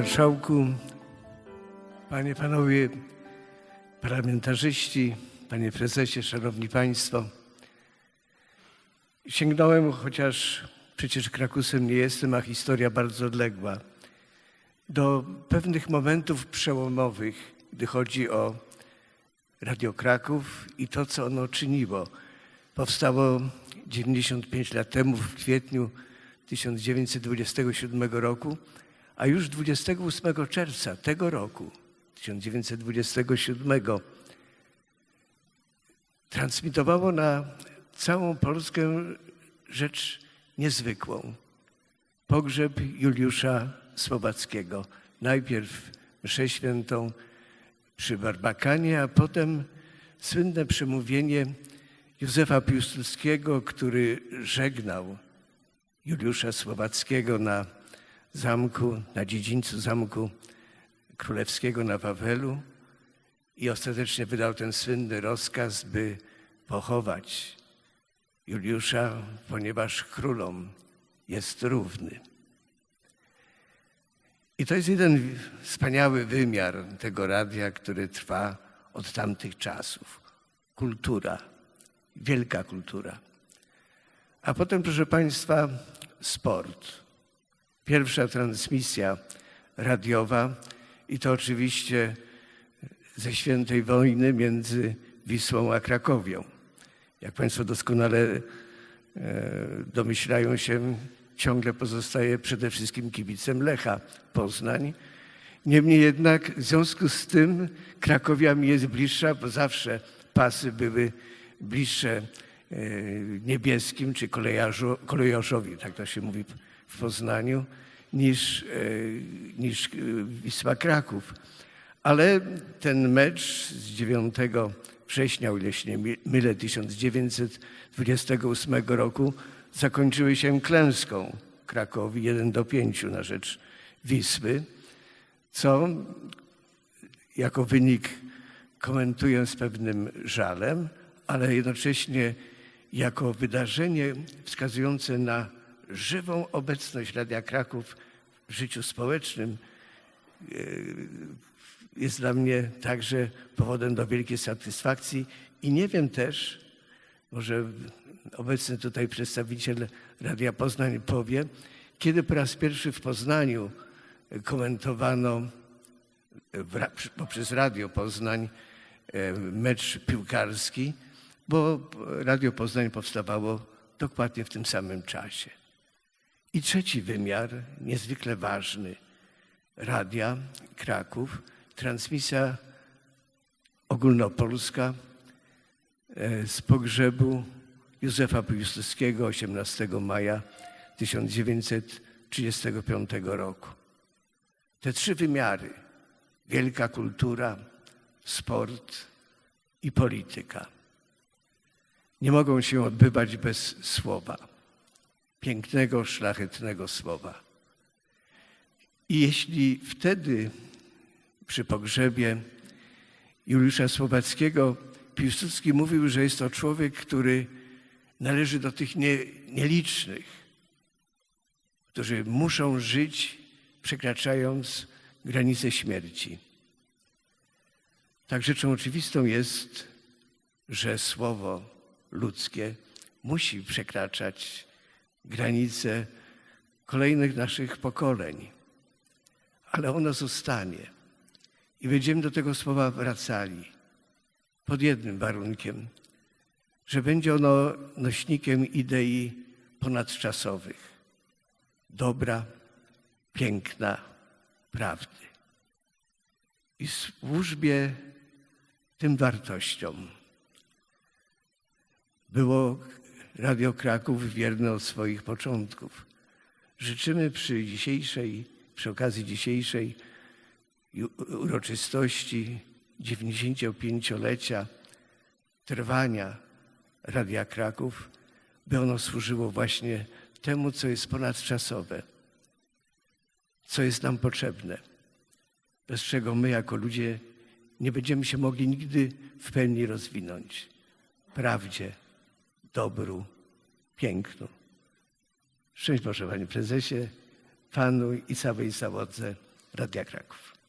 Marszałku, Panie, Panowie Parlamentarzyści, Panie Prezesie, Szanowni Państwo. Sięgnąłem, chociaż przecież Krakusem nie jestem, a historia bardzo odległa, do pewnych momentów przełomowych, gdy chodzi o Radio Kraków i to, co ono czyniło. Powstało 95 lat temu, w kwietniu 1927 roku, a już 28 czerwca tego roku, 1927, transmitowało na całą Polskę rzecz niezwykłą. Pogrzeb Juliusza Słowackiego. Najpierw mszę świętą przy Barbakanie, a potem słynne przemówienie Józefa Piłsudskiego, który żegnał Juliusza Słowackiego na zamku, na dziedzińcu Zamku Królewskiego na Wawelu i ostatecznie wydał ten słynny rozkaz, by pochować Juliusza, ponieważ królom jest równy. I to jest jeden wspaniały wymiar tego radia, który trwa od tamtych czasów. Kultura, wielka kultura. A potem, proszę Państwa, sport. Pierwsza transmisja radiowa i to oczywiście ze świętej wojny między Wisłą a Krakowią. Jak Państwo doskonale e, domyślają się, ciągle pozostaje przede wszystkim kibicem Lecha Poznań. Niemniej jednak w związku z tym Krakowia mi jest bliższa, bo zawsze pasy były bliższe e, niebieskim czy kolejarzu, kolejarzowi, tak to się mówi w Poznaniu, niż, e, niż e, Wisła Kraków. Ale ten mecz z 9 września, o ile się nie mylę, 1928 roku zakończyły się klęską Krakowi 1 do 5 na rzecz Wisły, co jako wynik komentuję z pewnym żalem, ale jednocześnie jako wydarzenie wskazujące na żywą obecność Radia Kraków w życiu społecznym e, jest dla mnie także powodem do wielkiej satysfakcji i nie wiem też, może obecny tutaj przedstawiciel Radia Poznań powie, kiedy po raz pierwszy w Poznaniu komentowano poprzez Radio Poznań e, mecz piłkarski, bo Radio Poznań powstawało dokładnie w tym samym czasie. I trzeci wymiar, niezwykle ważny, Radia Kraków, transmisja ogólnopolska e, z pogrzebu Józefa Piłsudskiego 18 maja 1935 roku. Te trzy wymiary, wielka kultura, sport i polityka, nie mogą się odbywać bez słowa, pięknego, szlachetnego słowa. I jeśli wtedy przy pogrzebie Juliusza Słowackiego Piłsudski mówił, że jest to człowiek, który należy do tych nie, nielicznych, którzy muszą żyć przekraczając granice śmierci. Tak rzeczą oczywistą jest, że słowo ludzkie musi przekraczać granice kolejnych naszych pokoleń, ale ono zostanie. I będziemy do tego słowa wracali pod jednym warunkiem, że będzie ono nośnikiem idei ponadczasowych, dobra, piękna, prawdy. I służbie tym wartościom było Radio Kraków wierne od swoich początków. Życzymy przy dzisiejszej, przy okazji dzisiejszej uroczystości 95-lecia trwania Radia Kraków, by ono służyło właśnie temu, co jest ponadczasowe, co jest nam potrzebne, bez czego my jako ludzie nie będziemy się mogli nigdy w pełni rozwinąć. Prawdzie, dobru, pięknu. Szczęść Boże, Panie Prezesie, Panu i całej załodze Radia Kraków.